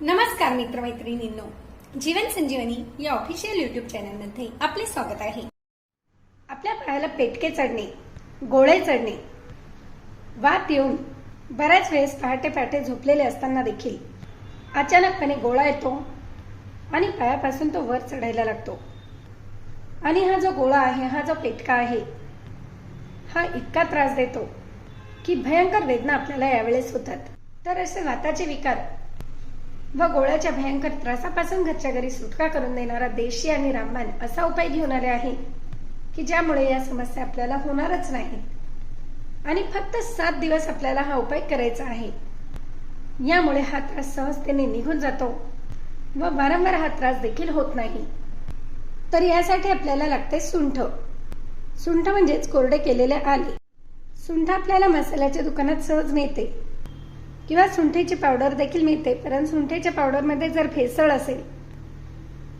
नमस्कार मित्रमैत्रिणींनो. जीवन संजीवनी या official YouTube चॅनलमध्ये आपले स्वागत आहे. आपल्या पायाला पेटके चढणे गोळे चढणे वात येऊन बऱ्याच वेळेस पहाटे पहाटे झोपलेले असताना देखील अचानकपणे गोळा येतो आणि पायापासून तो वर चढायला लागतो. आणि हा जो गोळा आहे हा जो पेटका आहे हा इतका त्रास देतो की भयंकर वेदना आपल्याला यावेळेस होतात. तर असे वाताचे विकार व गोळ्याच्या भयंकर त्रासापासून घरच्या घरी सुटका करून देणारा देशी आणि रामबाण असा उपाय घेऊन आले आहे की ज्यामुळे या समस्या आपल्याला होणारच नाहीत आणि फक्त सात दिवस आपल्याला हा उपाय करायचा आहे. यामुळे हा त्रास सहजतेने निघून जातो व वारंवार हा त्रास देखील होत नाही. तर यासाठी आपल्याला लागते सुंठ. सुंठ म्हणजेच कोरडे केलेले आले. सुंठ आपल्याला मसाल्याच्या दुकानात सहज मिळते. किंवा सुंठीची पावडर देखील मिळते. कारण सुंठीच्या पावडरमध्ये जर भेसळ असेल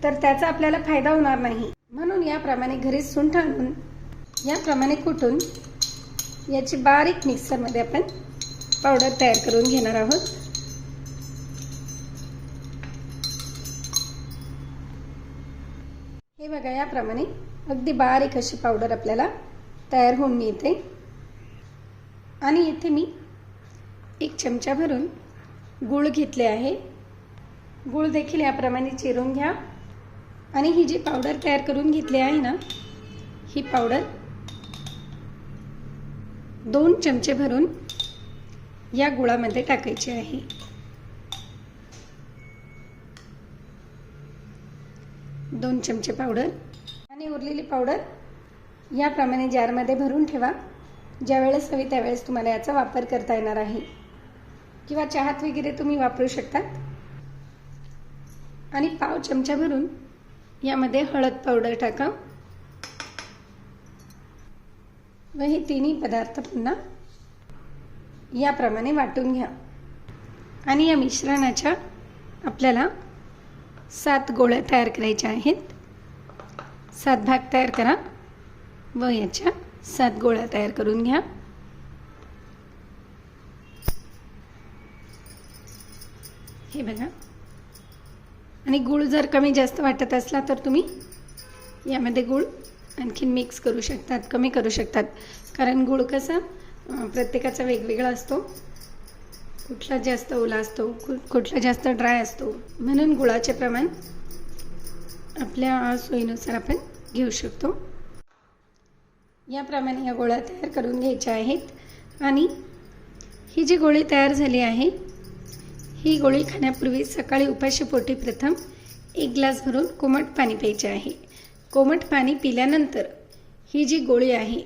तर त्याचा आपल्याला फायदा होणार नाही. म्हणून याप्रमाणे घरी सुंठ आणून याप्रमाणे कुटून याची बारीक मिक्सरमध्ये आपण पावडर तयार करून घेणार आहोत. हे बघा याप्रमाणे अगदी बारीक अशी पावडर आपल्याला तयार होऊन मिळते. आणि इथे मी एक चमचा भरून गूळ घेतले आहे. गूळ देखील याप्रमाणे चिरून घ्या. आणि ही जी पावडर तयार करून घेतली आहे ना ही पावडर दोन चमचे भरून या गुळामध्ये टाकायची आहे. दोन चमचे पावडर आणि उरलेली पावडर याप्रमाणे जारमध्ये भरून ठेवा. ज्यावेळेस हवी त्यावेळेस तुम्हाला याचा वापर करता येणार आहे. किंवा चहात वगैरे तुम्ही वापरू शकतात. आणि पाव चमचा भरून यामध्ये हळद पावडर टाका. व हे तिन्ही पदार्थ पुन्हा याप्रमाणे वाटून घ्या. आणि या मिश्रणाच्या आपल्याला सात गोळ्या तयार करायच्या आहेत. सात भाग तयार करा. व याच्या सात गोळ्या तयार करून घ्या. हे बघा. आणि गूळ जर कमी जास्त वाटत असला तर तुम्ही यामध्ये गूळ आणखीन मिक्स करू शकतात कमी करू शकतात. कारण गूळ कसं प्रत्येकाचा वेगवेगळा असतो. कुठला जास्त ओला असतो कुठला जास्त ड्राय असतो. म्हणून गुळाचे प्रमाण आपल्या सोयीनुसार आपण घेऊ शकतो. याप्रमाणे या गोळ्या तयार करून घ्यायच्या आहेत. आणि ही जी गोळी तयार झाली आहे ही गोळी खाण्यापूर्वी सकाळी उपाशीपोटी प्रथम एक ग्लास भरून कोमट पाणी प्यायचे आहे. कोमट पाणी पिल्यानंतर ही जी गोळी आहे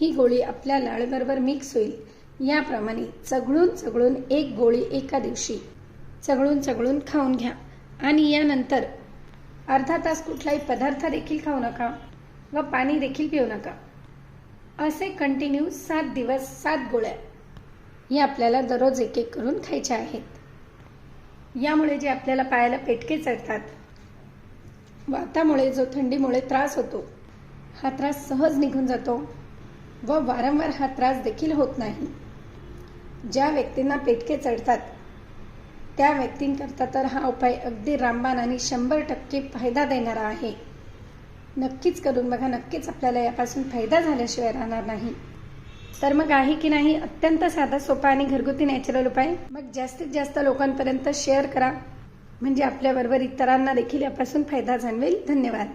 ही गोळी आपल्या लाळबरोबर मिक्स होईल. याप्रमाणे चघळून चघळून एक गोळी एका दिवशी चघळून चघळून खाऊन घ्या. आणि यानंतर अर्धा तास कुठलाही पदार्थ देखील खाऊ नका व पाणी देखील पिऊ नका. असे कंटिन्यू सात दिवस सात गोळ्या या आपल्याला दररोज एक एक करून खायच्या आहेत. यामुळे जे आपल्याला पायाला पेटके चढतात वातामुळे जो थंडीमुळे त्रास होतो हा त्रास सहज निघून जातो व वारंवार हा त्रास देखील होत नाही. ज्या व्यक्तींना पेटके चढतात त्या व्यक्तींकरता तर हा उपाय अगदी रामबाण आणि शंभर टक्के फायदा देणारा आहे. नक्कीच करून बघा नक्कीच आपल्याला यापासून फायदा झाल्याशिवाय राहणार नाही. तर मग आहे की नाही अत्यंत साधा सोपा आणि घरगुती नॅचरल उपाय. मग जास्तीत जास्त लोकांपर्यंत शेअर करा. म्हणजे आपल्याबरोबर इतरांना देखील यापासून फायदा जाणवेल. धन्यवाद.